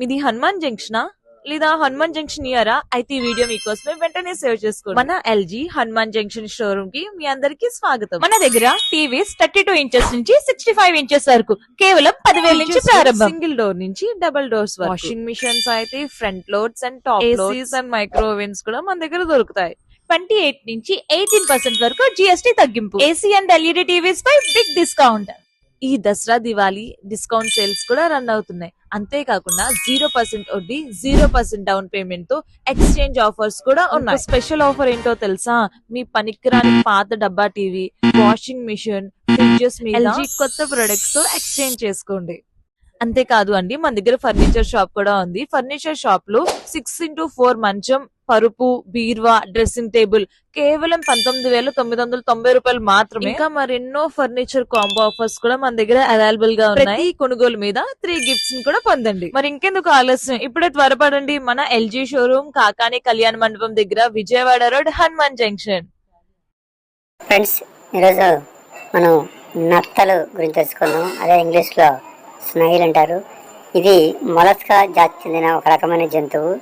మీది హనుమాన్ జంక్షనా? లేదా హనుమాన్ జంక్షన్ ఇయరా అయితే ఈ వీడియో మీకోసమే వెంటనే సేవ్ చేసుకోండి. మన ఎల్జీ హనుమాన్ జంక్షన్ షోరూమ్కి మీ అందరికి స్వాగతం. మన దగ్గర టీవీస్ థర్టీ టూ ఇంచెస్ నుంచి సిక్స్టీ ఫైవ్ ఇంచెస్ వరకు కేవలం పదివేల నుంచి ప్రారంభం. సింగిల్ డోర్ నుంచి డబుల్ డోర్స్ వాషింగ్ మిషన్స్ అయితే front loads and top ACs and microwaves కూడా మన దగ్గర దొరుకుతాయి. ట్వంటీ ఎయిట్ నుంచి ఎయిటీన్ పర్సెంట్ వరకు జిఎస్టీ తగ్గింపు. ఏసీ అండ్ ఎల్ఈడి టీవీస్ పై బిగ్ డిస్కౌంట్ ఈ దసరా దివాళీ డిస్కౌంట్ సేల్స్ కూడా రన్ అవుతున్నాయి. అంతేకాకుండా జీరో పర్సెంట్ వడ్డీ జీరో పర్సెంట్ డౌన్ పేమెంట్తో ఎక్స్చేంజ్ ఆఫర్స్ కూడా ఉన్నాయి. స్పెషల్ ఆఫర్ ఏంటో తెలుసా? మీ పనికిరాని పాత డబ్బా టీవీ వాషింగ్ మిషన్ ఫ్రిడ్జెస్ మీద కొత్త ప్రొడక్ట్స్తో ఎక్స్చేంజ్ చేసుకోండి. అంతేకాదు అండి మన దగ్గర ఫర్నిచర్ షాప్ కూడా ఉంది. ఫర్నిచర్ షాప్లో సిక్స్ ఇంటూ ఫోర్ మంచం పరుపు బీర్వా డ్రెస్సింగ్ టేబుల్ కేవలం పంతొమ్మిది వేల తొమ్మిది వందల తొంభై రూపాయలు మాత్రమే. ఇంకా మరెన్నో ఫర్నిచర్ కాంబో ఆఫర్స్ కూడా మన దగ్గర అవైలబుల్గా ఉన్నాయి. ప్రతి కొనుగోలు మీద త్రీ గిఫ్ట్స్ని కూడా పొందండి. మరి ఇంకెందుకు ఆలస్యం? ఇప్పుడే త్వరపడండి మన ఎల్జీ షోరూమ్ కాకాని కళ్యాణ మండపం దగ్గర Vijayawada road Hanuman junction. Friends ఈరోజు మనం నత్తలు గురించి తెలుసుకుందాం. అదే ఇంగ్లీష్లో స్నైల్ అంటారు. ఇది మొలస్కా జాతి చెందిన ఒక రకమైన జంతువు.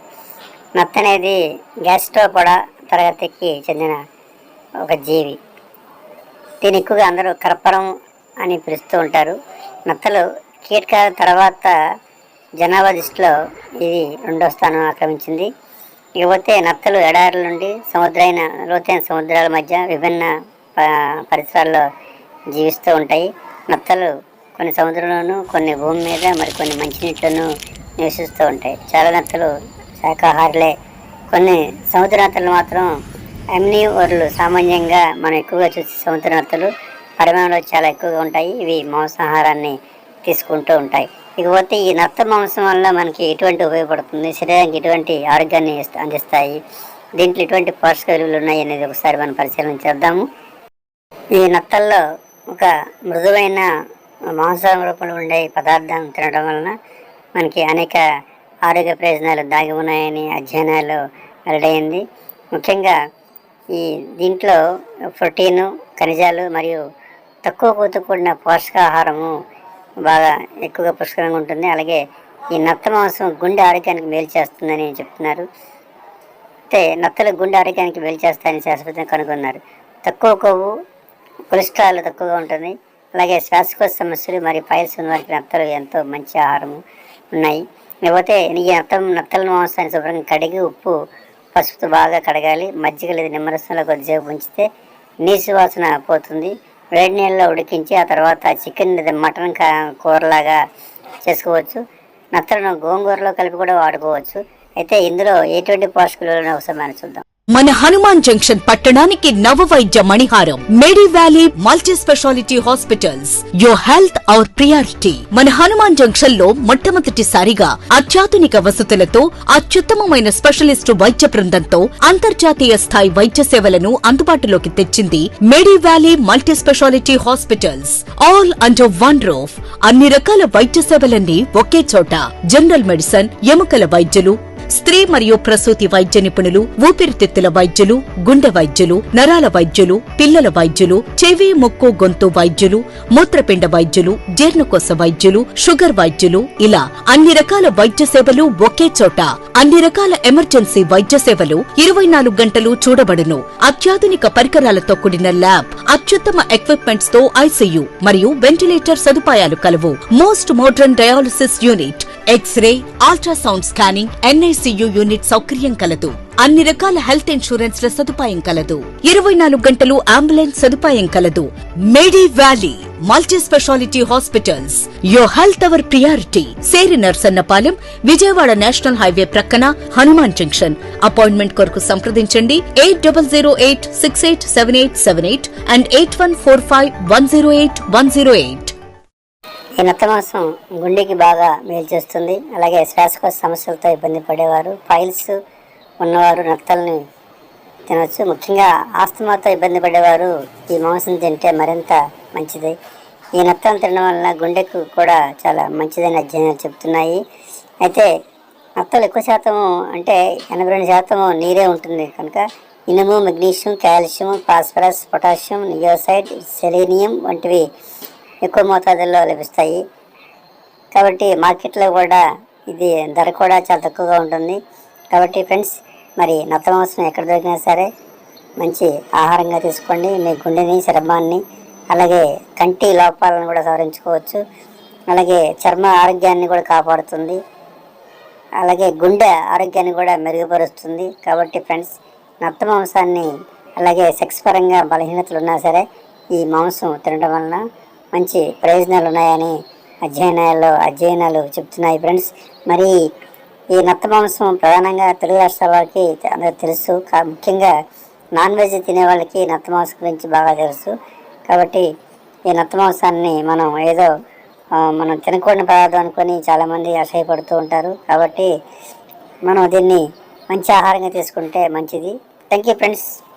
నత్త అనేది గ్యాస్ట్రోపోడా తరగతికి చెందిన ఒక జీవి. దీని ఎక్కువగా అందరూ కర్పరం అని పిలుస్తూ ఉంటారు. నత్తలు కీటకాల తర్వాత జనాభా దృష్టిలో ఇది రెండో స్థానం ఆక్రమించింది. ఇకపోతే నత్తలు ఎడారుల నుండి సముద్రైన లోతైన సముద్రాల మధ్య విభిన్న ప- పరిసరాల్లో జీవిస్తూ ఉంటాయి. నత్తలు కొన్ని సముద్రంలోనూ కొన్ని భూమి మీద మరి కొన్ని మంచినీటిలోనూ నివసిస్తూ ఉంటాయి. చాలా నత్తలు శాఖాహారులే కొన్ని సముద్ర నత్తలు మాత్రం అమ్నివర్లు సామాన్యంగా మనం ఎక్కువగా చూసే సముద్ర నత్తలు పరిమాణంలో చాలా ఎక్కువగా ఉంటాయి. ఇవి మాంసాహారాన్ని తీసుకుంటూ ఉంటాయి. ఇకపోతే ఈ నత్త మాంసం వల్ల మనకి ఎటువంటి ఉపయోగపడుతుంది? శరీరానికి ఎటువంటి ఆరోగ్యాన్ని అందిస్తాయి? దీంట్లో ఎటువంటి పోషక విలువలు ఉన్నాయి అనేది ఒకసారి మనం పరిశీలన చేద్దాము. ఈ నత్తల్లో ఒక మృదువైన మాంసం రూపంలో ఉండే పదార్థం తినడం వలన మనకి అనేక ఆరోగ్య ప్రయోజనాలు దాగి ఉన్నాయని అధ్యయనాలు వెల్లడైంది. ముఖ్యంగా ఈ దీంట్లో ప్రోటీను ఖనిజాలు మరియు తక్కువ కూతు కూడిన పోషకాహారము బాగా ఎక్కువగా పుష్కలంగా ఉంటుంది. అలాగే ఈ నత్త మాంసం గుండె ఆరోగ్యానికి మేలు చేస్తుందని చెప్తున్నారు. అయితే నత్తలు గుండె ఆరోగ్యానికి మేలు చేస్తాయని శాస్త్రవేత్తలు కనుగొన్నారు. తక్కువ కొవ్వు కొలెస్ట్రాల్ తక్కువగా ఉంటుంది. అలాగే శ్వాసకోశ సమస్యలు మరియు పైల్స్ ఉన్న వారికి నత్తలు ఎంతో మంచి ఆహారము ఉన్నాయి. లేకపోతే ఈ నత్తం నత్తల మాంసాన్ని శుభ్రంగా కడిగి ఉప్పు పసుపుతో బాగా కడగాలి. మజ్జిగ లేదా నిమ్మరసంలో కొద్దిసేపు ఉంచితే నీసు వాసన పోతుంది. వేడి నీళ్ళలో ఉడికించి ఆ తర్వాత చికెన్ లేదా మటన్ కూరలాగా చేసుకోవచ్చు. నత్తలను గోంగూరలో కలిపి కూడా వాడుకోవచ్చు. అయితే ఇందులో ఎటువంటి పోషకాలు ఉన్నాయో ఒకసారి మనం చూద్దాం. మన హనుమాన్ జంక్షన్ పట్టణానికి నవ వైద్య మణిహారం medi valley multi speciality hospitals. Your health our priority మన హనుమాన్ జంక్షన్లో మొట్టమొదటిసారిగా అత్యాధునిక వసతులతో అత్యుత్తమమైన స్పెషలిస్టు వైద్య బృందంతో అంతర్జాతీయ స్థాయి వైద్య సేవలను అందుబాటులోకి తెచ్చింది medi valley multi speciality hospitals. All under one roof అన్ని రకాల వైద్య సేవలన్నీ ఒకే చోట. జనరల్ మెడిసిన్ ఎముకల వైద్యులు స్త్రీ మరియు ప్రసూతి వైద్య నిపుణులు ఊపిరితిత్తుల వైద్యులు గుండె వైద్యులు నరాల వైద్యులు పిల్లల వైద్యులు చెవి ముక్కు గొంతు వైద్యులు మూత్రపిండ వైద్యులు జీర్ణకోశ వైద్యులు షుగర్ వైద్యులు. ఇలా అన్ని రకాల వైద్య సేవలు ఒకే చోట అన్ని రకాల ఎమర్జెన్సీ వైద్య సేవలు ఇరవై నాలుగు గంటలు చూడబడును. అత్యాధునిక పరికరాలతో కూడిన ల్యాబ్ అత్యుత్తమ ఎక్విప్మెంట్స్తో ఐసీయూ మరియు వెంటిలేటర్ సదుపాయాలు కలవు. Most modern dialysis unit X-ray ultrasound scanning NICU unit సౌకర్యం కలదు. అన్ని రకాల హెల్త్ ఇన్సూరెన్స్ ల సదుపాయం కలదు. ఇరవై నాలుగు గంటలు అంబులెన్స్ సదుపాయం కలదు. Medi valley multi speciality hospitals your health our priority సేరి నర్సన్నపాలెం విజయవాడ నేషనల్ హైవే ప్రక్కన హనుమాన్ జంక్షన్ అపాయింట్మెంట్ కొరకు సంప్రదించండి. Eight double zero eight six eight seven eight seven eight and eight one four five one zero eight one zero eight ఈ నత్త మాంసం గుండెకి బాగా మేలు చేస్తుంది. అలాగే శ్వాసకోశ సమస్యలతో ఇబ్బంది పడేవారు. ఫైల్స్ ఉన్నవారు నత్తల్ని తినవచ్చు ముఖ్యంగా ఆస్తమాతో ఇబ్బంది పడేవారు ఈ మాంసం తింటే మరింత మంచిది. ఈ నత్తలను తినడం వలన గుండెకు కూడా చాలా మంచిదని అధ్యయనాలు చెప్తున్నాయి అయితే నత్తలు ఎక్కువ శాతము అంటే ఎనభై రెండు శాతము నీరే ఉంటుంది కనుక ఇనుము మెగ్నీషియం కాల్షియం ఫాస్ఫరస్ పొటాషియం నియోసైడ్ సెలీనియం వంటివి ఎక్కువ మోతాదుల్లో లభిస్తాయి. కాబట్టి మార్కెట్లో కూడా ఇది ధర కూడా చాలా తక్కువగా ఉంటుంది. కాబట్టి ఫ్రెండ్స్ మరి నత్త మాంసం ఎక్కడ దొరికినా సరే మంచి ఆహారంగా తీసుకోండి. మీ గుండెని చర్మాన్ని అలాగే కంటి లోపాలను కూడా సవరించుకోవచ్చు. అలాగే చర్మ ఆరోగ్యాన్ని కూడా కాపాడుతుంది. అలాగే గుండె ఆరోగ్యాన్ని కూడా మెరుగుపరుస్తుంది. కాబట్టి ఫ్రెండ్స్ నత్త మాంసాన్ని అలాగే సెక్స్ పరంగా బలహీనతలు ఉన్నా సరే ఈ మాంసం తినడం వలన మంచి ప్రయోజనాలు ఉన్నాయని అధ్యయనాల్లో అధ్యయనాలు చెప్తున్నాయి ఫ్రెండ్స్. మరి ఈ నత్త మాంసం ప్రధానంగా తెలుగు రాష్ట్రాల వాళ్ళకి అందరూ తెలుసు. కా- ముఖ్యంగా నాన్ వెజ్ తినే వాళ్ళకి నత్త మాంసం గురించి బాగా తెలుసు. కాబట్టి ఈ నత్త మాంసాన్ని మనం ఏదో మనం తినకూడని పదార్థం అనుకొని చాలామంది అసహ్యపడుతూ ఉంటారు. కాబట్టి మనం దీన్ని మంచి ఆహారంగా తీసుకుంటే మంచిది. Thank you friends.